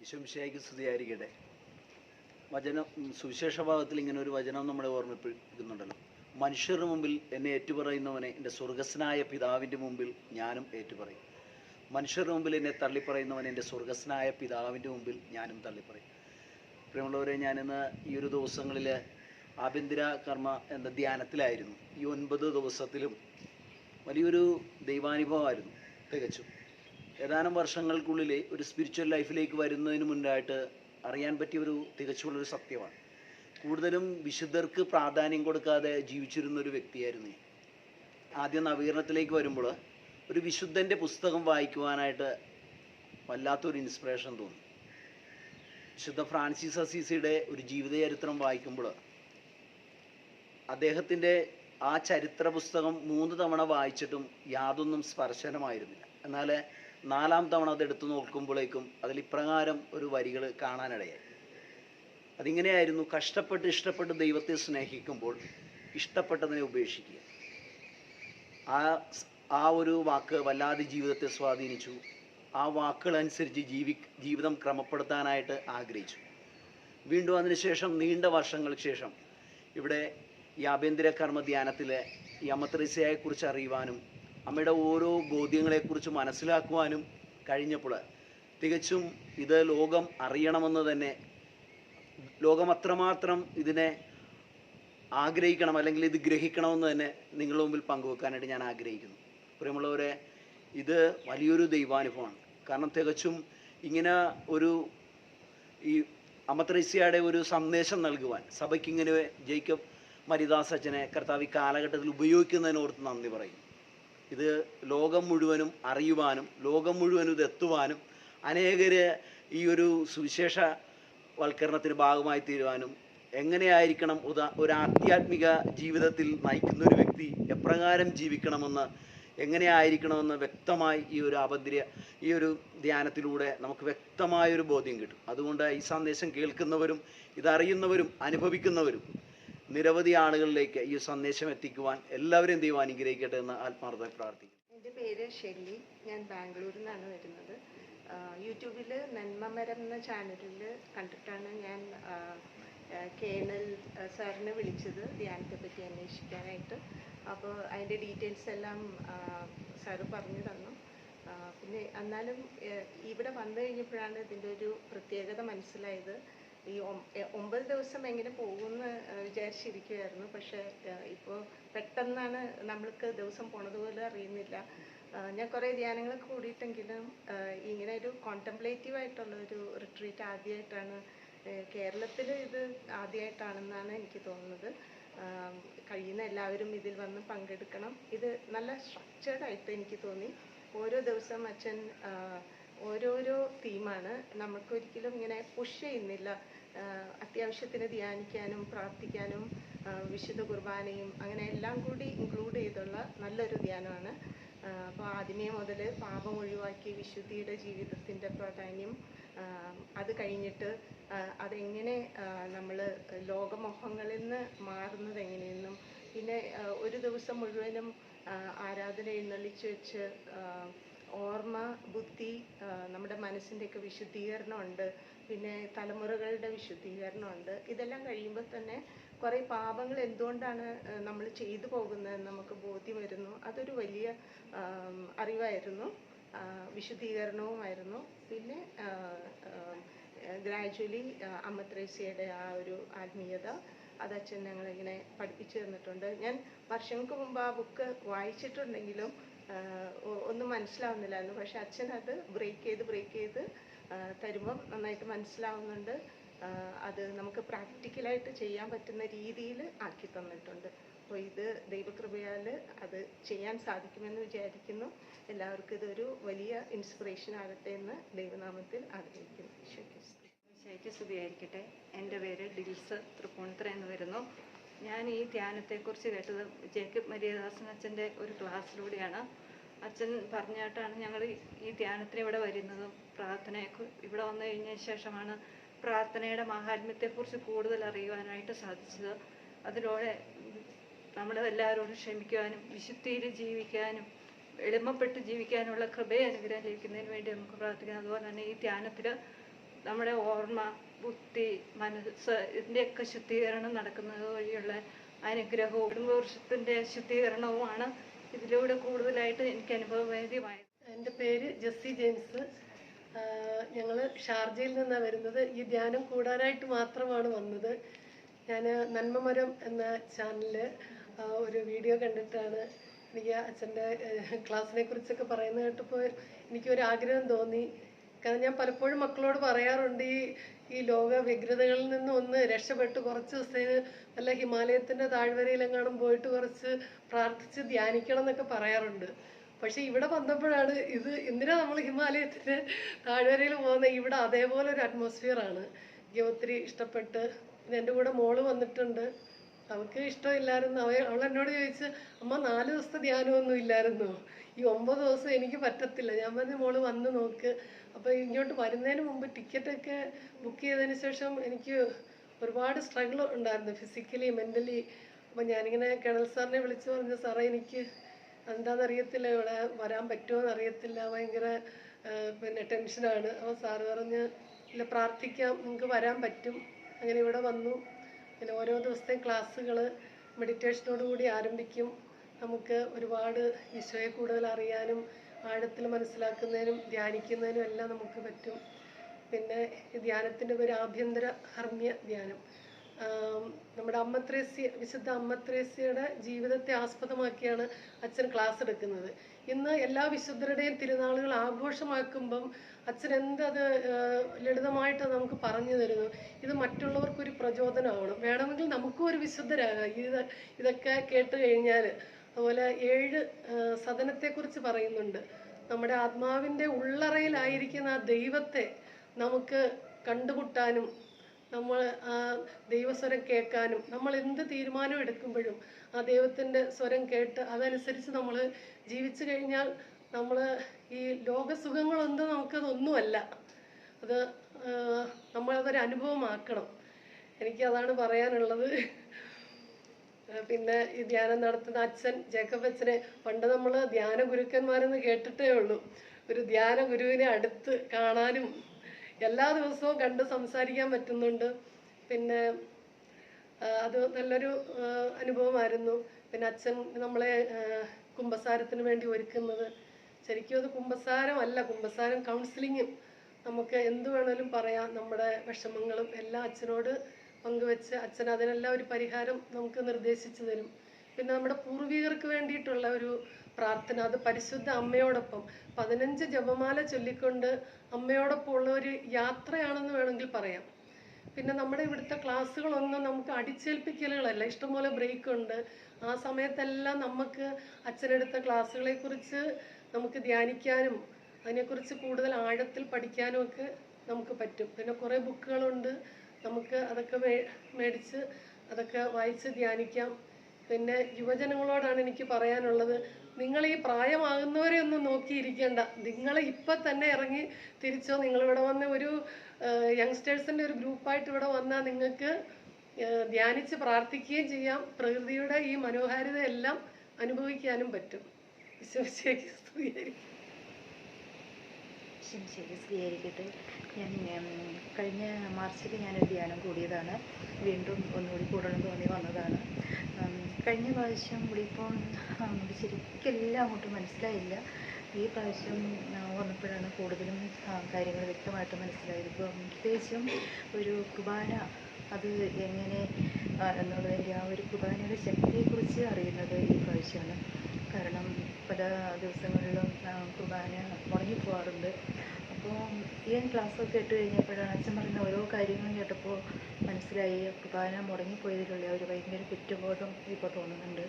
ഈശോമിശിയായിക്ക് സ്തുതിയായിരിക്കട്ടെ. വചനം സുവിശേഷ ഭാഗത്തിൽ ഇങ്ങനെ ഒരു വചനം നമ്മളെ ഓർമ്മിപ്പിക്കുന്നുണ്ടല്ലോ. മനുഷ്യരുടെ മുമ്പിൽ എന്നെ ഏറ്റുപറയുന്നവനെ എന്റെ സ്വർഗസ്നായ പിതാവിന്റെ മുമ്പിൽ ഞാനും ഏറ്റുപറയും. മനുഷ്യരുടെ മുമ്പിൽ എന്നെ തള്ളിപ്പറയുന്നവൻ എന്റെ സ്വർഗസ്നായ പിതാവിന്റെ മുമ്പിൽ ഞാനും തള്ളിപ്പറയും. പ്രിയമുള്ളവരെ ഞാനിന്ന് ഈ ഒരു ദിവസങ്ങളിൽ ആഭ്യന്തര കർമ്മ എന്ന ധ്യാനത്തിലായിരുന്നു. ഈ ഒൻപത് ദിവസത്തിലും വലിയൊരു ദൈവാനുഭവമായിരുന്നു തികച്ചും. ഏതാനും വർഷങ്ങൾക്കുള്ളിൽ ഒരു സ്പിരിച്വൽ ലൈഫിലേക്ക് വരുന്നതിന് മുന്നായിട്ട് അറിയാൻ പറ്റിയ ഒരു തികച്ചുള്ളൊരു സത്യമാണ്. കൂടുതലും വിശുദ്ധർക്ക് പ്രാധാന്യം കൊടുക്കാതെ ജീവിച്ചിരുന്ന ഒരു വ്യക്തിയായിരുന്നു ആദ്യം നവീകരണത്തിലേക്ക് വരുമ്പോൾ ഒരു വിശുദ്ധന്റെ പുസ്തകം വായിക്കുവാനായിട്ട് വല്ലാത്തൊരു ഇൻസ്പിറേഷൻ തോന്നി. വിശുദ്ധ ഫ്രാൻസിസ് അസീസിയുടെ ഒരു ജീവചരിത്രം വായിക്കുമ്പോൾ അദ്ദേഹത്തിന്റെ ആ ചരിത്ര പുസ്തകം മൂന്ന് തവണ വായിച്ചിട്ടും യാതൊന്നും സ്പർശനമായിരുന്നില്ല. എന്നാൽ നാലാം തവണ അത് എടുത്തു നോക്കുമ്പോഴേക്കും അതിൽ ഇപ്രകാരം ഒരു വരികൾ കാണാനിടയായി. അതിങ്ങനെയായിരുന്നു കഷ്ടപ്പെട്ട് ഇഷ്ടപ്പെട്ട് ദൈവത്തെ സ്നേഹിക്കുമ്പോൾ ഇഷ്ടപ്പെട്ടതിനെ ഉപേക്ഷിക്കുക. ആ ആ ഒരു വാക്ക് വല്ലാതെ ജീവിതത്തെ സ്വാധീനിച്ചു. ആ വാക്കുകളനുസരിച്ച് ജീവി ജീവിതം ക്രമപ്പെടുത്താനായിട്ട് ആഗ്രഹിച്ചു. വീണ്ടും അതിനുശേഷം നീണ്ട വർഷങ്ങൾക്ക് ശേഷം ഇവിടെ ഈ ആഭ്യന്തര കർമ്മ ധ്യാനത്തിലെ ഈ അമത്രസ്യയെക്കുറിച്ച് അറിയുവാനും അമ്മയുടെ ഓരോ ബോധ്യങ്ങളെക്കുറിച്ച് മനസ്സിലാക്കുവാനും കഴിഞ്ഞപ്പോൾ തികച്ചും ഇത് ലോകം അറിയണമെന്ന് തന്നെ ലോകം അത്രമാത്രം ഇതിനെ ആഗ്രഹിക്കണം അല്ലെങ്കിൽ ഇത് ഗ്രഹിക്കണമെന്ന് തന്നെ നിങ്ങളുടെ മുമ്പിൽ പങ്കുവെക്കാനായിട്ട് ഞാൻ ആഗ്രഹിക്കുന്നു. പ്രിയമുള്ളവരെ ഇത് വലിയൊരു ദൈവാനുഭവമാണ്. കാരണം തികച്ചും ഇങ്ങനെ ഒരു ഈ അമത്രേസ്യയുടെ ഒരു സന്ദേശം നൽകുവാൻ സഭയ്ക്ക് ഇങ്ങനെ ജേക്കബ് മരിദാസ് അച്ഛനെ കർത്താവ് ഈ കാലഘട്ടത്തിൽ ഉപയോഗിക്കുന്നതിനോർത്ത് നന്ദി പറയും. ഇത് ലോകം മുഴുവനും അറിയുവാനും ലോകം മുഴുവനും ഇത് എത്തുവാനും അനേകര് ഈ ഒരു സുവിശേഷ വൽക്കരണത്തിന് ഭാഗമായി തീരുവാനും എങ്ങനെയായിരിക്കണം ഉദാ ഒരു ആധ്യാത്മിക ജീവിതത്തിൽ നയിക്കുന്ന ഒരു വ്യക്തി എപ്രകാരം ജീവിക്കണമെന്ന് എങ്ങനെയായിരിക്കണമെന്ന് വ്യക്തമായി ഈ ഒരു അഭദ്ര ഈ ഒരു ധ്യാനത്തിലൂടെ നമുക്ക് വ്യക്തമായൊരു ബോധ്യം കിട്ടും. അതുകൊണ്ട് ഈ സന്ദേശം കേൾക്കുന്നവരും ഇതറിയുന്നവരും അനുഭവിക്കുന്നവരും നിരവധി ആളുകളിലേക്ക് ഈ സന്ദേശം എത്തിക്കുവാൻ എല്ലാവരും ദൈവം അനുഗ്രഹിക്കട്ടെ എന്ന് ആത്മാർത്ഥമായി പ്രാർത്ഥിക്കുന്നു. എന്റെ പേര് ഷെല്ലി. ഞാൻ ബാംഗ്ലൂരിൽ നിന്നാണ് വരുന്നത്. യൂട്യൂബിൽ നന്മമരം എന്ന ചാനലിൽ കണ്ടിട്ടാണ് ഞാൻ കേണൽ സാറിനെ വിളിച്ചത് ധ്യാനത്തെ പറ്റി അന്വേഷിക്കാനായിട്ട്. അപ്പോൾ അതിന്റെ ഡീറ്റെയിൽസ് എല്ലാം സാറ് പറഞ്ഞു തന്നു. പിന്നെ എന്നാലും ഇവിടെ വന്നു കഴിഞ്ഞപ്പോഴാണ് ഇതിന്റെ ഒരു പ്രത്യേകത മനസ്സിലായത്. ഈ ഒമ്പത് ദിവസം എങ്ങനെ പോകുമെന്ന് വിചാരിച്ചിരിക്കുമായിരുന്നു പക്ഷേ ഇപ്പോൾ പെട്ടെന്നാണ് നമ്മൾക്ക് ദിവസം പോണതുപോലെ അറിയുന്നില്ല. ഞാൻ കുറേ ധ്യാനങ്ങൾ കൂടിയിട്ടെങ്കിലും ഇങ്ങനെ ഒരു കോണ്ടംപ്ലേറ്റീവ് ആയിട്ടുള്ള ഒരു റിട്രീറ്റ് ആദ്യമായിട്ടാണ് കേരളത്തിൽ ഇത് ആദ്യമായിട്ടാണെന്നാണ് എനിക്ക് തോന്നുന്നത്. കഴിയുന്ന എല്ലാവരും ഇതിൽ വന്ന് പങ്കെടുക്കണം. ഇത് നല്ല സ്ട്രക്ചേർഡ് ആയിട്ട് എനിക്ക് തോന്നി. ഓരോ ദിവസം അച്ഛൻ ഓരോരോ തീമാണ്. നമുക്കൊരിക്കലും ഇങ്ങനെ പുഷ് ചെയ്യുന്നില്ല. അത്യാവശ്യത്തിന് ധ്യാനിക്കാനും പ്രാർത്ഥിക്കാനും വിശുദ്ധ കുർബാനയും അങ്ങനെ എല്ലാം കൂടി ഇൻക്ലൂഡ് ചെയ്തുള്ള നല്ലൊരു ധ്യാനമാണ്. അപ്പോൾ ആദ്യമേ മുതൽ പാപം ഒഴിവാക്കി വിശുദ്ധിയുടെ ജീവിതത്തിന്റെ പ്രാധാന്യം അത് കഴിഞ്ഞിട്ട് അതെങ്ങനെ നമ്മൾ ലോകമോഹങ്ങളിൽ നിന്ന് മാറുന്നത് എങ്ങനെയെന്നും പിന്നെ ഒരു ദിവസം മുഴുവനും ആരാധന എഴുന്നള്ളിച്ച് വെച്ച് ഓർമ്മ ബുദ്ധി നമ്മുടെ മനസ്സിന്റെയൊക്കെ വിശുദ്ധീകരണമുണ്ട്. പിന്നെ തലമുറകളുടെ വിശുദ്ധീകരണമുണ്ട്. ഇതെല്ലാം കഴിയുമ്പോൾ തന്നെ കുറേ പാപങ്ങൾ എന്തുകൊണ്ടാണ് നമ്മൾ ചെയ്തു പോകുന്നത് നമുക്ക് ബോധ്യം വരുന്നു അതൊരു വലിയ അറിവായിരുന്നു. വിശുദ്ധീകരണവുമായിരുന്നു. പിന്നെ ഗ്രാജുവലി അമ്മത്രേസ്യയുടെ ആ ഒരു ആത്മീയത അത് അച്ഛൻ ഞങ്ങളിങ്ങനെ പഠിപ്പിച്ചു തന്നിട്ടുണ്ട്. ഞാൻ വർഷങ്ങൾക്ക് മുമ്പ് ആ ബുക്ക് വായിച്ചിട്ടുണ്ടെങ്കിലും ഒന്നും മനസ്സിലാവുന്നില്ലായിരുന്നു പക്ഷെ അച്ഛൻ അത് ബ്രേക്ക് ചെയ്ത് ബ്രേക്ക് ചെയ്ത് തരുമ്പം നന്നായിട്ട് മനസ്സിലാവുന്നുണ്ട്. അത് നമുക്ക് പ്രാക്ടിക്കലായിട്ട് ചെയ്യാൻ പറ്റുന്ന രീതിയിൽ ആക്കി തന്നിട്ടുണ്ട്. അപ്പോൾ ഇത് ദൈവകൃപയാൽ അത് ചെയ്യാൻ സാധിക്കുമെന്ന് വിചാരിക്കുന്നു. എല്ലാവർക്കും ഇതൊരു വലിയ ഇൻസ്പിറേഷൻ ആകട്ടെ എന്ന് ദൈവനാമത്തിൽ ആഗ്രഹിക്കുന്നു. സ്തുതി. സ്തുതിയായിരിക്കട്ടെ. എന്റെ പേര് ഡിൽസ് തൃപ്പൂണിത്തുറ എന്ന് വരുന്നു. ഞാൻ ഈ ധ്യാനത്തെക്കുറിച്ച് കേട്ടത് ജേക്കബ് മരിയദാസൻ അച്ഛന്റെ ഒരു ക്ലാസ്സിലൂടെയാണ്. അച്ഛൻ പറഞ്ഞായിട്ടാണ് ഞങ്ങൾ ഈ ധ്യാനത്തിന് ഇവിടെ വരുന്നതും പ്രാർത്ഥനയൊക്കെ ഇവിടെ വന്നു കഴിഞ്ഞ ശേഷമാണ് പ്രാർത്ഥനയുടെ മാഹാത്മ്യത്തെക്കുറിച്ച് കൂടുതൽ അറിയുവാനായിട്ട് സാധിച്ചത്. അതിലൂടെ നമ്മൾ എല്ലാവരോടും ക്ഷമിക്കുവാനും വിശുദ്ധിയിൽ ജീവിക്കാനും എളിമപ്പെട്ട് ജീവിക്കാനുള്ള കൃപയെ അനുഗ്രഹം ലഭിക്കുന്നതിന് വേണ്ടി നമുക്ക് പ്രാർത്ഥിക്കാം അതുപോലെ തന്നെ ഈ ധ്യാനത്തിൽ നമ്മുടെ ഓർമ്മ ബുദ്ധി മനസ്സ് ഇതിന്റെയൊക്കെ ശുദ്ധീകരണം നടക്കുന്നത് വഴിയുള്ള അനുഗ്രഹവും കുടുംബവൃക്ഷത്തിന്റെ ശുദ്ധീകരണവുമാണ് ഇതിലൂടെ കൂടുതലായിട്ട് എനിക്ക് അനുഭവവേദ്യമായത്. എന്റെ പേര് ജെസ്സി ജെയിംസ്. ഞങ്ങൾ ഷാർജയിൽ നിന്നാണ് വരുന്നത്. ഈ ധ്യാനം കൂടാനായിട്ട് മാത്രമാണ് വന്നത്. ഞാൻ നന്മമരം എന്ന ചാനലിൽ ഒരു വീഡിയോ കണ്ടിട്ടാണ് എനിക്ക് അച്ഛന്റെ ക്ലാസ്സിനെ കുറിച്ചൊക്കെ പറയുന്നത് കേട്ടപ്പോൾ എനിക്കൊരു ആഗ്രഹം തോന്നി. കാരണം ഞാൻ പലപ്പോഴും മക്കളോട് പറയാറുണ്ട് ഈ ഈ ലോക വ്യഗ്രതകളിൽ നിന്ന് ഒന്ന് രക്ഷപ്പെട്ട് കുറച്ച് ദിവസത്തേന് വല്ല ഹിമാലയത്തിന്റെ താഴ്വരയിലെങ്ങാനും പോയിട്ട് കുറച്ച് പ്രാർത്ഥിച്ച് ധ്യാനിക്കണം എന്നൊക്കെ പറയാറുണ്ട്. പക്ഷെ ഇവിടെ വന്നപ്പോഴാണ് ഇത് എന്തിനാ നമ്മൾ ഹിമാലയത്തിന്റെ താഴ്വരയിൽ പോകുന്നത്? ഇവിടെ അതേപോലെ ഒരു അറ്റ്മോസ്ഫിയർ ആണ്. എനിക്ക് ഒത്തിരി ഇഷ്ടപ്പെട്ട് പിന്നെ എന്റെ കൂടെ മോൾ വന്നിട്ടുണ്ട്. അവൾക്ക് ഇഷ്ടമില്ലായിരുന്നു. അവ അവൾ എന്നോട് ചോദിച്ചു അമ്മ നാല് ദിവസത്തെ ധ്യാനമൊന്നും ഇല്ലായിരുന്നോ. ഈ ഒമ്പത് ദിവസം എനിക്ക് പറ്റത്തില്ല. ഞാൻ പറഞ്ഞു മോൾ വന്ന് നോക്ക്. അപ്പോൾ ഇങ്ങോട്ട് വരുന്നതിന് മുമ്പ് ടിക്കറ്റൊക്കെ ബുക്ക് ചെയ്തതിന് ശേഷം എനിക്ക് ഒരുപാട് സ്ട്രഗിൾ ഉണ്ടായിരുന്നു ഫിസിക്കലി മെന്റലി അപ്പോൾ ഞാനിങ്ങനെ കേണൽ സാറിനെ വിളിച്ചു പറഞ്ഞു സാറേ എനിക്ക് എന്താണെന്നറിയത്തില്ല ഇവിടെ വരാൻ പറ്റുമോ എന്നറിയത്തില്ല ഭയങ്കര പിന്നെ ടെൻഷനാണ് അപ്പോൾ സാറ് പറഞ്ഞ് ഇല്ല പ്രാർത്ഥിക്കാം നിങ്ങൾക്ക് വരാൻ പറ്റും. അങ്ങനെ ഇവിടെ വന്നു. പിന്നെ ഓരോ ദിവസത്തെ ക്ലാസ്സുകൾ മെഡിറ്റേഷനോട് കൂടി ആരംഭിക്കും. നമുക്ക് ഒരുപാട് ഈശോയെ കൂടുതൽ അറിയാനും ആഴത്തിൽ മനസ്സിലാക്കുന്നതിനും ധ്യാനിക്കുന്നതിനും എല്ലാം നമുക്ക് പറ്റും. പിന്നെ ധ്യാനത്തിന്റെ ഒരു ആഭ്യന്തര ഹർമ്മ്യ ധ്യാനം. നമ്മുടെ അമ്മത്രേസ്യ വിശുദ്ധ അമ്മത്രേസ്യയുടെ ജീവിതത്തെ ആസ്പദമാക്കിയാണ് അച്ഛൻ ക്ലാസ് എടുക്കുന്നത്. ഇന്ന് എല്ലാ വിശുദ്ധരുടെയും തിരുനാളുകൾ ആഘോഷമാക്കുമ്പം അച്ഛൻ എന്തത് ലളിതമായിട്ട് നമുക്ക് പറഞ്ഞു തരുന്നു. ഇത് മറ്റുള്ളവർക്കൊരു പ്രചോദനമാവണം വേണമെങ്കിൽ നമുക്കും ഒരു വിശുദ്ധരാകാം. ഇത് ഇതൊക്കെ കേട്ട് കഴിഞ്ഞാൽ അതുപോലെ ഏഴ് സദനത്തെക്കുറിച്ച് പറയുന്നുണ്ട്. നമ്മുടെ ആത്മാവിന്റെ ഉള്ളറയിലായിരിക്കുന്ന ആ ദൈവത്തെ നമുക്ക് കണ്ടുമുട്ടാനും നമ്മൾ ആ ദൈവസ്വരം കേൾക്കാനും നമ്മൾ എന്ത് തീരുമാനം എടുക്കുമ്പോഴും ആ ദൈവത്തിന്റെ സ്വരം കേട്ട് അതനുസരിച്ച് നമ്മൾ ജീവിച്ചു കഴിഞ്ഞാൽ നമ്മൾ ഈ ലോകസുഖങ്ങളൊന്നും നമുക്കതൊന്നുമല്ല. അത് നമ്മളതൊരു അനുഭവമാക്കണം എനിക്ക് അതാണ് പറയാനുള്ളത്. പിന്നെ ഈ ധ്യാനം നടത്തുന്ന അച്ഛൻ ജേക്കബ് അച്ഛനെ പണ്ട് നമ്മൾ ധ്യാന ഗുരുക്കന്മാരെന്ന് കേട്ടിട്ടേ ഉള്ളൂ. ഒരു ധ്യാന ഗുരുവിനെ അടുത്ത് കാണാനും എല്ലാ ദിവസവും കണ്ട് സംസാരിക്കാൻ പറ്റുന്നുണ്ട്. പിന്നെ അത് നല്ലൊരു അനുഭവമായിരുന്നു. പിന്നെ അച്ഛൻ നമ്മളെ കുംഭസാരത്തിന് വേണ്ടി ഒരുക്കുന്നത്. ശരിക്കും അത് കുമ്പസാരമല്ല കുമ്പസാരം കൗൺസിലിങ്ങും നമുക്ക് എന്ത് വേണേലും പറയാം. നമ്മുടെ വിഷമങ്ങളും എല്ലാം അച്ഛനോട് പങ്കുവെച്ച് അച്ഛൻ അതിനെല്ലാം ഒരു പരിഹാരം നമുക്ക് നിർദ്ദേശിച്ചു തരും. പിന്നെ നമ്മുടെ പൂർവികർക്ക് വേണ്ടിയിട്ടുള്ള ഒരു പ്രാർത്ഥന അത് പരിശുദ്ധ അമ്മയോടൊപ്പം. പതിനഞ്ച് ജപമാല ചൊല്ലിക്കൊണ്ട് അമ്മയോടൊപ്പം ഉള്ള ഒരു യാത്രയാണെന്ന് വേണമെങ്കിൽ പറയാം. പിന്നെ നമ്മുടെ ഇവിടുത്തെ ക്ലാസ്സുകളൊന്നും നമുക്ക് അടിച്ചേൽപ്പിക്കലുകളല്ല. ഇഷ്ടംപോലെ ബ്രേക്ക് ഉണ്ട് ആ സമയത്തെല്ലാം നമുക്ക് അച്ഛനെടുത്ത ക്ലാസ്സുകളെക്കുറിച്ച് നമുക്ക് ധ്യാനിക്കാനും അതിനെക്കുറിച്ച് കൂടുതൽ ആഴത്തിൽ പഠിക്കാനും ഒക്കെ നമുക്ക് പറ്റും. പിന്നെ കുറേ ബുക്കുകളുണ്ട്. നമുക്ക് അതൊക്കെ മേടിച്ച് അതൊക്കെ വായിച്ച് ധ്യാനിക്കാം. പിന്നെ യുവജനങ്ങളോടാണ് എനിക്ക് പറയാനുള്ളത് നിങ്ങൾ ഈ പ്രായമാകുന്നവരെ ഒന്നും നോക്കിയിരിക്കേണ്ട. നിങ്ങൾ ഇപ്പം തന്നെ ഇറങ്ങി തിരിച്ചോ? നിങ്ങൾ ഇവിടെ വന്ന ഒരു യങ്സ്റ്റേഴ്സിന്റെ ഒരു ഗ്രൂപ്പായിട്ട് ഇവിടെ വന്നാൽ നിങ്ങൾക്ക് ധ്യാനിച്ച് പ്രാർത്ഥിക്കുകയും ചെയ്യാം. പ്രകൃതിയുടെ ഈ മനോഹാരിതയെല്ലാം അനുഭവിക്കാനും പറ്റും. വിശ്വസിച്ചേക്ക് സ്തുതിയായിരിക്കും. ശരി സ്വീകരിക്കട്ടെ ഞാൻ കഴിഞ്ഞ മാർച്ചിൽ ഞാനൊരു ധ്യാനം കൂടിയതാണ്. വീണ്ടും ഒന്നുകൂടി കൂടണം തോന്നി വന്നതാണ്. കഴിഞ്ഞ പ്രാവശ്യം വിളിപ്പോൾ നമുക്ക് ശരിക്കും എല്ലാം അങ്ങോട്ട് മനസ്സിലായില്ല. ഈ പ്രാവശ്യം വന്നപ്പോഴാണ് കൂടുതലും കാര്യങ്ങൾ വ്യക്തമായിട്ട് മനസ്സിലായത്. പ്രത്യേകിച്ചും ഒരു കുർബാന അത് എങ്ങനെ എന്നുള്ളതിന്റെ ആ ഒരു കുർബാനയുടെ ശക്തിയെക്കുറിച്ച് അറിയുന്നത് ഈ പ്രാവശ്യമാണ്. കാരണം പല ദിവസങ്ങളിലും കുർബാന മുടങ്ങിപ്പോവാറുണ്ട് അപ്പോൾ ഈ ക്ലാസ്സൊക്കെ ഇട്ട് കഴിഞ്ഞപ്പോഴാണ് അച്ഛൻ പറയുന്ന ഓരോ കാര്യങ്ങളും കേട്ടപ്പോൾ മനസ്സിലായി. കുർബാന മുടങ്ങിപ്പോയതിലുള്ള ഒരു ഭയങ്കര കുറ്റബോധം ഇപ്പോൾ തോന്നുന്നുണ്ട്.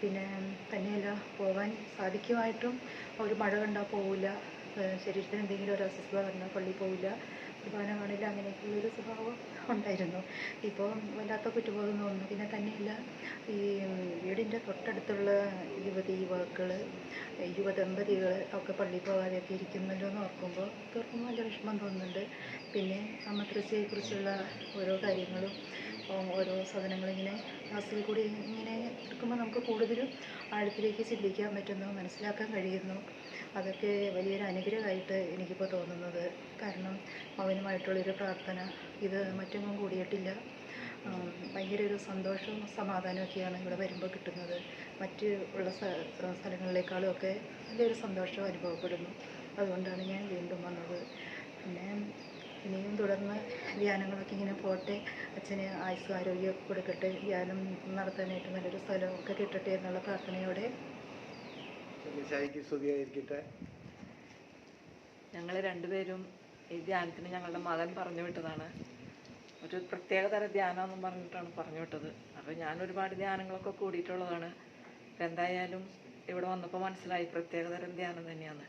പിന്നെ തന്നെയല്ല പോകാൻ സാധിക്കുമായിട്ടും ഒരു മഴ കണ്ടാൽ പോവില്ല. ശരീരത്തിന് എന്തെങ്കിലും ഒരു അസ്വസ്ഥത വന്നാൽ പള്ളിയിൽ പോവില്ല. കാണില്ല അങ്ങനെയൊക്കെയുള്ളൊരു സ്വഭാവം ഉണ്ടായിരുന്നു. ഇപ്പോൾ വല്ലാത്ത കുറ്റബോധം തോന്നുന്നു. പിന്നെ തന്നെയല്ല ഈ വീടിന്റെ തൊട്ടടുത്തുള്ള യുവതി യുവാക്കൾ യുവദമ്പതികൾ ഒക്കെ പള്ളിയിൽ പോകാതെയൊക്കെ ഇരിക്കുന്നല്ലോ എന്ന് ഓർക്കുമ്പോൾ തീർക്കുമ്പോൾ നല്ല വിഷമം തോന്നുന്നുണ്ട്. പിന്നെ അമ്മത്രസ്യയെക്കുറിച്ചുള്ള ഓരോ കാര്യങ്ങളും ഓരോ സാധനങ്ങളിങ്ങനെ ക്ലാസ്സിൽ കൂടി ഇങ്ങനെ എടുക്കുമ്പോൾ നമുക്ക് കൂടുതലും ആഴത്തിലേക്ക് ചിന്തിക്കാൻ പറ്റുന്നു മനസ്സിലാക്കാൻ കഴിയുന്നു. അതൊക്കെ വലിയൊരു അനുഗ്രഹമായിട്ട് എനിക്കിപ്പോൾ തോന്നുന്നത്. കാരണം മൗനമായിട്ടുള്ളൊരു പ്രാർത്ഥന ഇത് മറ്റൊന്നും കൂടിയിട്ടില്ല. ഭയങ്കര ഒരു സന്തോഷവും സമാധാനമൊക്കെയാണ് ഇവിടെ വരുമ്പോൾ കിട്ടുന്നത്. മറ്റ് ഉള്ള സ്ഥ- സ്ഥലങ്ങളിലേക്കാളും ഒക്കെ വലിയൊരു സന്തോഷം അനുഭവപ്പെടുന്നു. അതുകൊണ്ടാണ് ഞാൻ വീണ്ടും വന്നത്. പിന്നെ ഇനിയും തുടർന്ന് ധ്യാനങ്ങളൊക്കെ ഇങ്ങനെ പോട്ടെ അച്ഛന് ആയുസ് ആരോഗ്യം കൊടുക്കട്ടെ. ധ്യാനം നടത്താനായിട്ട് നല്ലൊരു സ്ഥലമൊക്കെ കിട്ടട്ടെ എന്നുള്ള പ്രാർത്ഥനയോടെ മിശായിക്ക് സ്തുതിയായിരിക്കട്ടെ ഞങ്ങൾ രണ്ടുപേരും ഈ ധ്യാനത്തിന് ഞങ്ങളുടെ മകൻ പറഞ്ഞു വിട്ടതാണ്. ഒരു പ്രത്യേക തരം ധ്യാനം പറഞ്ഞിട്ടാണ് പറഞ്ഞു വിട്ടത്. അപ്പോൾ ഞാൻ ഒരുപാട് ധ്യാനങ്ങളൊക്കെ കൂടിയിട്ടുള്ളതാണ്. എന്തായാലും ഇവിടെ വന്നപ്പോൾ മനസ്സിലായി പ്രത്യേക തരം ധ്യാനം തന്നെയാണ്.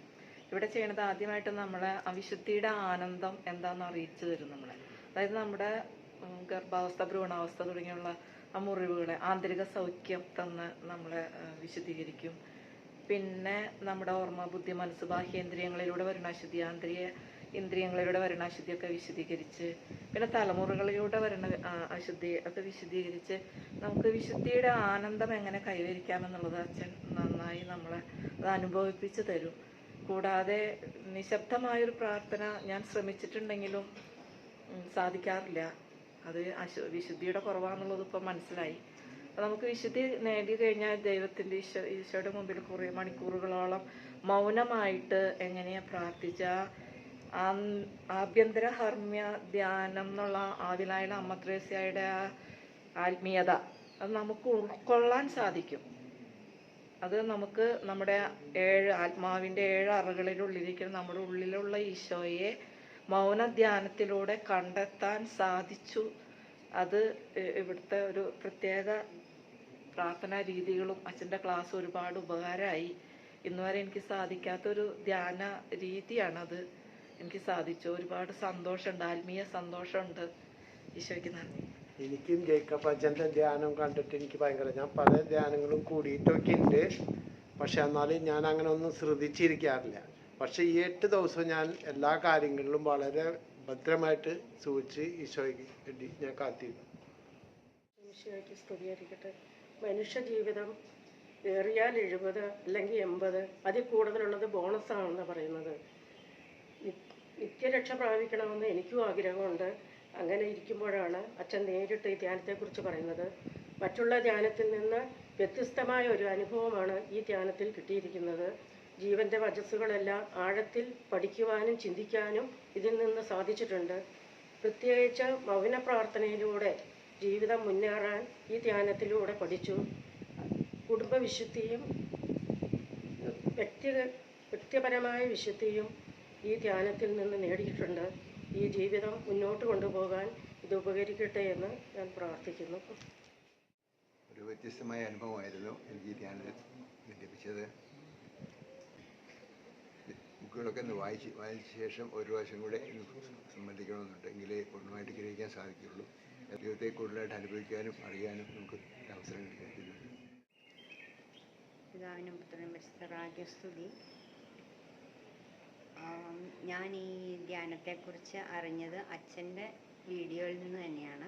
ഇവിടെ ചെയ്യണത് ആദ്യമായിട്ട് നമ്മളെ അവിശുദ്ധിയുടെ ആനന്ദം എന്താണെന്ന് അറിയിച്ചു തരും നമ്മളെ. അതായത് നമ്മുടെ ഗർഭാവസ്ഥ ഭ്രൂണാവസ്ഥ തുടങ്ങിയുള്ള ആ മുറിവുകളെ ആന്തരിക സൗഖ്യം തന്ന് നമ്മളെ വിശദീകരിക്കും പിന്നെ നമ്മുടെ ഓർമ്മ ബുദ്ധി മനസ്സ് ബാഹ്യേന്ദ്രിയങ്ങളിലൂടെ വരുന്ന അശുദ്ധി ആന്തരിക ഇന്ദ്രിയങ്ങളിലൂടെ വരുന്ന അശുദ്ധിയൊക്കെ വിശദീകരിച്ച് പിന്നെ തലമുറകളിലൂടെ വരുന്ന അശുദ്ധി ഒക്കെ വിശദീകരിച്ച് നമുക്ക് വിശുദ്ധിയുടെ ആനന്ദം എങ്ങനെ കൈവരിക്കാമെന്നുള്ളത് അച്ഛൻ നന്നായി നമ്മളെ അത് അനുഭവിപ്പിച്ചു തരും. കൂടാതെ നിശബ്ദമായൊരു പ്രാർത്ഥന ഞാൻ ശ്രമിച്ചിട്ടുണ്ടെങ്കിലും സാധിക്കാറില്ല. അത് അശു വിശുദ്ധിയുടെ കുറവാന്നുള്ളത് ഇപ്പം മനസ്സിലായി. നമുക്ക് വിശുദ്ധി നേടി കഴിഞ്ഞാൽ ദൈവത്തിന്റെ ഈശോ ഈശോയുടെ മുമ്പിൽ കുറേ മണിക്കൂറുകളോളം മൗനമായിട്ട് എങ്ങനെയാ പ്രാർത്ഥിച്ച? ആഭ്യന്തര ഹർമ്മ്യ ധ്യാനം എന്നുള്ള ആദിലായ അമ്മത്രേസ്യയുടെ ആ ആത്മീയത അത് നമുക്ക് ഉൾക്കൊള്ളാൻ സാധിക്കും. അത് നമുക്ക് നമ്മുടെ ഏഴ് ആത്മാവിന്റെ ഏഴ് അറകളിലുള്ളിരിക്കുന്ന നമ്മുടെ ഉള്ളിലുള്ള ഈശോയെ മൗന ധ്യാനത്തിലൂടെ കണ്ടെത്താൻ സാധിച്ചു. അത് ഇവിടുത്തെ ഒരു പ്രത്യേക പ്രാർത്ഥനാ രീതികളും അച്ഛന്റെ ക്ലാസ് ഒരുപാട് ഉപകാരമായി. ഇന്ന് വരെ എനിക്ക് സാധിക്കാത്തൊരു ധ്യാന രീതിയാണത്. എനിക്ക് സാധിച്ചു. ഒരുപാട് സന്തോഷമുണ്ട്. ആത്മീയ സന്തോഷമുണ്ട്. ഈശോയ്ക്ക് നന്ദി. എനിക്കും ജേക്കബ് അച്ഛന്റെ ധ്യാനം കണ്ടിട്ട് എനിക്ക് ഭയങ്കര ഞാൻ പല ധ്യാനങ്ങളും കൂടിയിട്ടൊക്കെ ഉണ്ട്. പക്ഷെ എന്നാലും ഞാൻ അങ്ങനെ ഒന്നും ശ്രദ്ധിച്ചിരിക്കാറില്ല. പക്ഷെ ഈ എട്ട് ദിവസം ഞാൻ എല്ലാ കാര്യങ്ങളിലും വളരെ ഭദ്രമായിട്ട് സൂക്ഷിച്ച് ഈശോയ്ക്ക് വേണ്ടി ഞാൻ കാത്തിരുന്നു. ഈശോയ്ക്ക് സ്തുതിയായിരിക്കട്ടെ. മനുഷ്യ ജീവിതം ഏറിയാൽ എഴുപത് അല്ലെങ്കിൽ എൺപത്. അതിൽ കൂടുതലുള്ളത് ബോണസാണെന്ന് പറയുന്നത്. നിത്യ നിത്യരക്ഷ പ്രാപിക്കണമെന്ന് എനിക്കും ആഗ്രഹമുണ്ട്. അങ്ങനെ ഇരിക്കുമ്പോഴാണ് അച്ഛൻ നേരിട്ട് ഈ ധ്യാനത്തെക്കുറിച്ച് പറയുന്നത്. മറ്റുള്ള ധ്യാനത്തിൽ നിന്ന് വ്യത്യസ്തമായ ഒരു അനുഭവമാണ് ഈ ധ്യാനത്തിൽ കിട്ടിയിരിക്കുന്നത്. ജീവന്റെ വചസ്സുകളെല്ലാം ആഴത്തിൽ പഠിക്കുവാനും ചിന്തിക്കാനും ഇതിൽ നിന്ന് സാധിച്ചിട്ടുണ്ട്. പ്രത്യേകിച്ച് മൗന പ്രാർത്ഥനയിലൂടെ ജീവിതം മുന്നേറാൻ ഈ ധ്യാനത്തിലൂടെ പഠിച്ചു. കുടുംബവിശുദ്ധിയും വ്യക്തി വ്യക്തിപരമായ വിശുദ്ധിയും ഈ ധ്യാനത്തിൽ നിന്ന് നേടിയിട്ടുണ്ട്. ഈ ജീവിതം മുന്നോട്ട് കൊണ്ടുപോകാൻ ഇത് ഉപകരിക്കട്ടെ എന്ന് ഞാൻ പ്രാർത്ഥിക്കുന്നു. ഒരു വ്യത്യസ്തമായ അനുഭവമായിരുന്നു എനിക്ക് ഈ ധ്യാനത്തിൽ ലഭിച്ചത്. ബുക്കുകളൊക്കെ ഒന്ന് വായിച്ച് വായിച്ച ശേഷം ഒരു പ്രാവശ്യം കൂടെ സംബന്ധിക്കണമെന്നുണ്ടെങ്കിലേ പൂർണമായിട്ട് ഗ്രഹിക്കാൻ സാധിക്കുകയുള്ളൂ. ദൈവത്തെ കൂടുതലായിട്ട് അനുഭവിക്കാനും അറിയാനും നമുക്ക് അവസരം കിട്ടിയിട്ടുണ്ട്. പിതാവിനും പുത്രനും പരിശുദ്ധ സ്തുതി. ഞാൻ ഈ ധ്യാനത്തെക്കുറിച്ച് അറിഞ്ഞത് അച്ഛന്റെ വീഡിയോയിൽ നിന്ന് തന്നെയാണ്.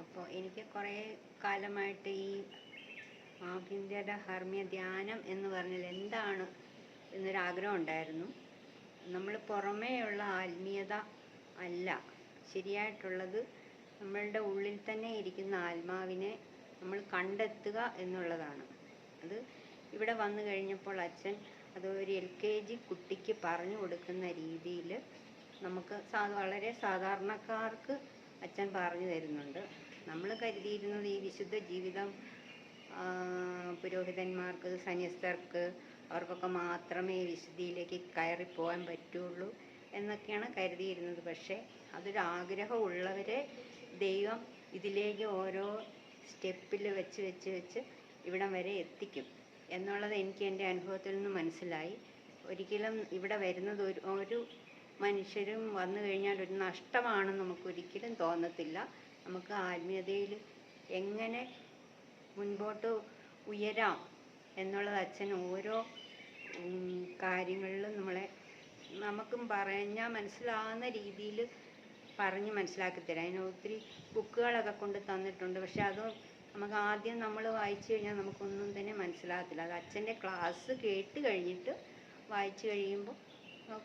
അപ്പോൾ എനിക്ക് കുറേ കാലമായിട്ട് ഈ ആഭ്യന്തര ഹർമ്മ്യ ധ്യാനം എന്ന് പറഞ്ഞാൽ എന്താണ് എന്നൊരാഗ്രഹം ഉണ്ടായിരുന്നു. നമ്മൾ പുറമേയുള്ള ആത്മീയത അല്ല. ശരിയായിട്ടുള്ളത് നമ്മളുടെ ഉള്ളിൽ തന്നെ ഇരിക്കുന്ന ആത്മാവിനെ നമ്മൾ കണ്ടെത്തുക എന്നുള്ളതാണ്. അത് ഇവിടെ വന്നു കഴിഞ്ഞപ്പോൾ അച്ഛൻ അത് ഒരു എൽ കെ ജി കുട്ടിക്ക് പറഞ്ഞു കൊടുക്കുന്ന രീതിയിൽ നമുക്ക് സാ വളരെ സാധാരണക്കാർക്ക് അച്ഛൻ പറഞ്ഞു തരുന്നുണ്ട്. നമ്മൾ കരുതിയിരുന്നത് ഈ വിശുദ്ധ ജീവിതം പുരോഹിതന്മാർക്ക് സന്യസ്തർക്ക് അവർക്കൊക്കെ മാത്രമേ വിശുദ്ധിയിലേക്ക് കയറി പോകാൻ പറ്റുള്ളൂ. എന്നൊക്കെയാണ് കരുതിയിരുന്നത്. പക്ഷേ അതൊരു ആഗ്രഹമുള്ളവരെ ദൈവം ഇതിലേക്ക് ഓരോ സ്റ്റെപ്പിൽ വെച്ച് വെച്ച് വെച്ച് ഇവിടം വരെ എത്തിക്കും. എന്നുള്ളത് എനിക്ക് എന്റെ അനുഭവത്തിൽ നിന്ന് മനസ്സിലായി. ഒരിക്കലും ഇവിടെ വരുന്നത് ഒരു ഒരു മനുഷ്യരും വന്നു കഴിഞ്ഞാൽ ഒരു നഷ്ടമാണെന്ന് നമുക്ക് ഒരിക്കലും തോന്നത്തില്ല. നമുക്ക് ആത്മീയതയിൽ എങ്ങനെ മുൻപോട്ട് ഉയരാം എന്നുള്ളത് അച്ഛൻ ഓരോ കാര്യങ്ങളിലും നമ്മളെ നമുക്കും പറഞ്ഞാൽ മനസ്സിലാവുന്ന രീതിയിൽ പറഞ്ഞ് മനസ്സിലാക്കി തരാം. അതിന് ഒത്തിരി ബുക്കുകളൊക്കെ കൊണ്ട് തന്നിട്ടുണ്ട്. പക്ഷെ അത് നമുക്ക് ആദ്യം നമ്മൾ വായിച്ചു കഴിഞ്ഞാൽ നമുക്കൊന്നും തന്നെ മനസ്സിലാകത്തില്ല. അത് അച്ഛന്റെ ക്ലാസ് കേട്ട് കഴിഞ്ഞിട്ട് വായിച്ചു കഴിയുമ്പോൾ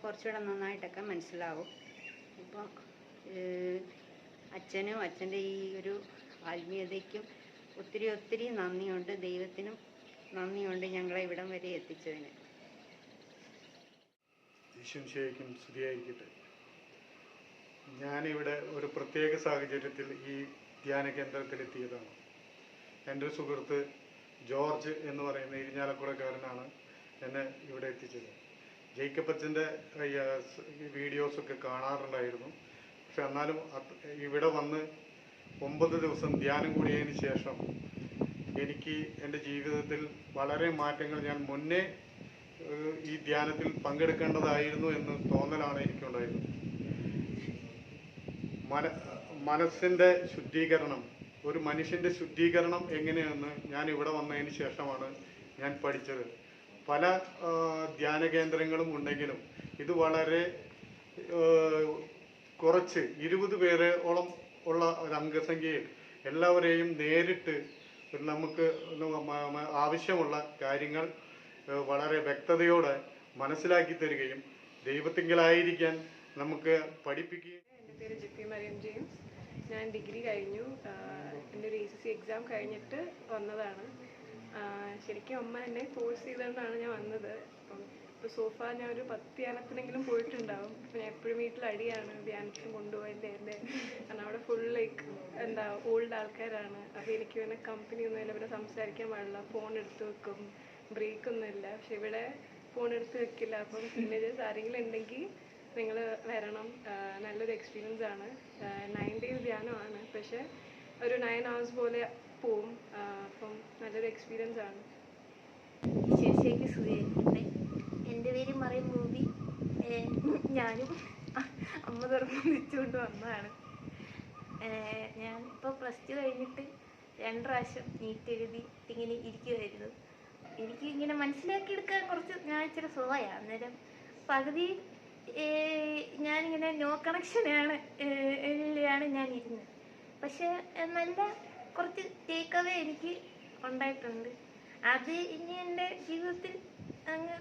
കുറച്ചുകൂടെ നന്നായിട്ടൊക്കെ മനസ്സിലാവും. ഇപ്പം അച്ഛനും അച്ഛന്റെ ഈ ഒരു ആത്മീയതയ്ക്കും ഒത്തിരി ഒത്തിരി നന്ദിയുണ്ട്. ദൈവത്തിനും നന്ദിയുണ്ട് ഞങ്ങളെ ഇവിടം വരെ എത്തിച്ചതിന്. ഈശ്വംശയ്ക്കും സ്തുതിയായിരിക്കട്ടെ ഞാനിവിടെ ഒരു പ്രത്യേക സാഹചര്യത്തിൽ ഈ ധ്യാന കേന്ദ്രത്തിലെത്തിയതാണ്. എന്റെ സുഹൃത്ത് ജോർജ് എന്ന് പറയുന്ന ഇരിഞ്ഞാലക്കുടക്കാരനാണ് എന്നെ ഇവിടെ എത്തിച്ചത്. ജേക്കപ്പച്ചന്റെ വീഡിയോസൊക്കെ കാണാറുണ്ടായിരുന്നു. പക്ഷെ എന്നാലും ഇവിടെ വന്ന് ഒമ്പത് ദിവസം ധ്യാനം കൂടിയതിന് ശേഷം എനിക്ക് എന്റെ ജീവിതത്തിൽ വളരെ മാറ്റങ്ങൾ ഞാൻ മുന്നേ ഈ ധ്യാനത്തിൽ പങ്കെടുക്കേണ്ടതായിരുന്നു എന്ന് തോന്നലാണ് എനിക്കുണ്ടായിരുന്നത്. മന മനസ്സിന്റെ ശുദ്ധീകരണം ഒരു മനുഷ്യന്റെ ശുദ്ധീകരണം എങ്ങനെയെന്ന് ഞാൻ ഇവിടെ വന്നതിന് ശേഷമാണ് ഞാൻ പഠിച്ചത്. പല ധ്യാന കേന്ദ്രങ്ങളും ഉണ്ടെങ്കിലും ഇത് വളരെ കുറച്ച് ഇരുപത് പേരോളം ഉള്ള ഒരു അംഗസംഖ്യയിൽ എല്ലാവരെയും നേരിട്ട് നമുക്ക് ആവശ്യമുള്ള കാര്യങ്ങൾ വളരെ വ്യക്തതയോടെ മനസ്സിലാക്കി തരികയും ദൈവത്തിങ്കലായിരിക്കാൻ നമുക്ക് പഠിപ്പിക്കുകയും എന്റെ പേര് ജിപ്പി മറിയം ജെയിംസ്. ഞാൻ ഡിഗ്രി കഴിഞ്ഞു. എന്റെ ഒരു എ സി സി എക്സാം കഴിഞ്ഞിട്ട് വന്നതാണ്. ശരിക്കും അമ്മ എന്നെ ഫോഴ്സ് ചെയ്തുകൊണ്ടാണ് ഞാൻ വന്നത്. അപ്പം ഇപ്പോൾ സോഫ ഞാൻ ഒരു പത്ത് ധ്യാനത്തിനെങ്കിലും പോയിട്ടുണ്ടാവും. അപ്പം ഞാൻ എപ്പോഴും വീട്ടിൽ അടിയാണ്. ധ്യാനത്തിന് കൊണ്ടുപോയില്ലേ എന്റെ. കാരണം അവിടെ ഫുൾ ലൈക്ക് എന്താ ഓൾഡ് ആൾക്കാരാണ്. അപ്പോൾ എനിക്ക് പിന്നെ കമ്പനി ഒന്നും ഇല്ല. ഇവിടെ സംസാരിക്കാൻ പാടില്ല. ഫോൺ എടുത്ത് വെക്കും. ബ്രേക്ക് ഒന്നുമില്ല പക്ഷെ ഇവിടെ ഫോൺ എടുത്ത് വെക്കില്ല. അപ്പം ടീനേജേഴ്സ് ആരെങ്കിലും ഉണ്ടെങ്കിൽ നിങ്ങൾ വരണം. നല്ലൊരു എക്സ്പീരിയൻസ് ആണ്. നയൻ ഡേയ്സ് ധ്യാനമാണ് പക്ഷെ ഒരു നയൻ അവേഴ്സ് പോലെ പോവും. അപ്പം നല്ലൊരു എക്സ്പീരിയൻസ് ആണ്. ശേഷിക്ക് സ്തുതിയായിരിക്കട്ടെ എന്റെ പേര് മറിയം മൂവി ഞാനും അമ്മ നിർബന്ധിച്ചുകൊണ്ട് വന്നതാണ്. ഞാൻ ഇപ്പോൾ പ്ലസ് ടു കഴിഞ്ഞിട്ട് രണ്ട് പ്രാവശ്യം നീറ്റ് എഴുതി ഇങ്ങനെ ഇരിക്കുമായിരുന്നു എനിക്ക് ഇങ്ങനെ മനസ്സിലാക്കി എടുക്കാൻ കുറച്ച് ഞാൻ ഇച്ചിരി സ്ലോയാണ് അന്നേരം പകുതി ഞാനിങ്ങനെ നോ കണക്ഷനാണ് ാണ് ഞാൻ ഇരുന്നത് പക്ഷെ നല്ല കുറച്ച് ടേക്ക് അവേ എനിക്ക് ഉണ്ടായിട്ടുണ്ട്. അത് ഇനി എന്റെ ജീവിതത്തിൽ അങ്ങ്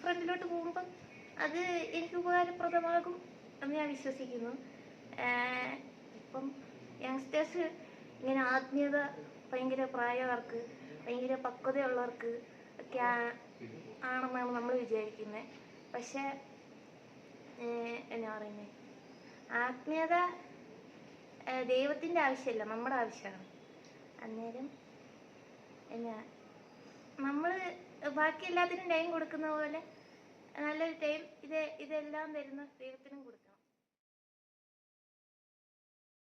ഫ്രണ്ടിലോട്ട് പോകുമ്പം അത് എനിക്ക് ഉപകാരപ്രദമാകും എന്ന് ഞാൻ വിശ്വസിക്കുന്നു. ഇപ്പം യങ്സ്റ്റേഴ്സ് ഇങ്ങനെ ആത്മീയത ഭയങ്കര പ്രായമാർക്ക് ഭയങ്കര പക്വതയുള്ളവർക്ക് ഒക്കെ ആണെന്നാണ് നമ്മൾ വിചാരിക്കുന്നത് പക്ഷെ എന്നാ പറയുന്നത് ആത്മീയത ദൈവത്തിന്റെ ആവശ്യമല്ല നമ്മുടെ ആവശ്യമാണ്. അന്നേരം എന്നാ നമ്മൾ ബാക്കി എല്ലാത്തിനും ടൈം കൊടുക്കുന്ന പോലെ നല്ലൊരു ടൈം ഇത് ഇതെല്ലാം തരുന്ന ദൈവത്തിനും കൊടുക്കണം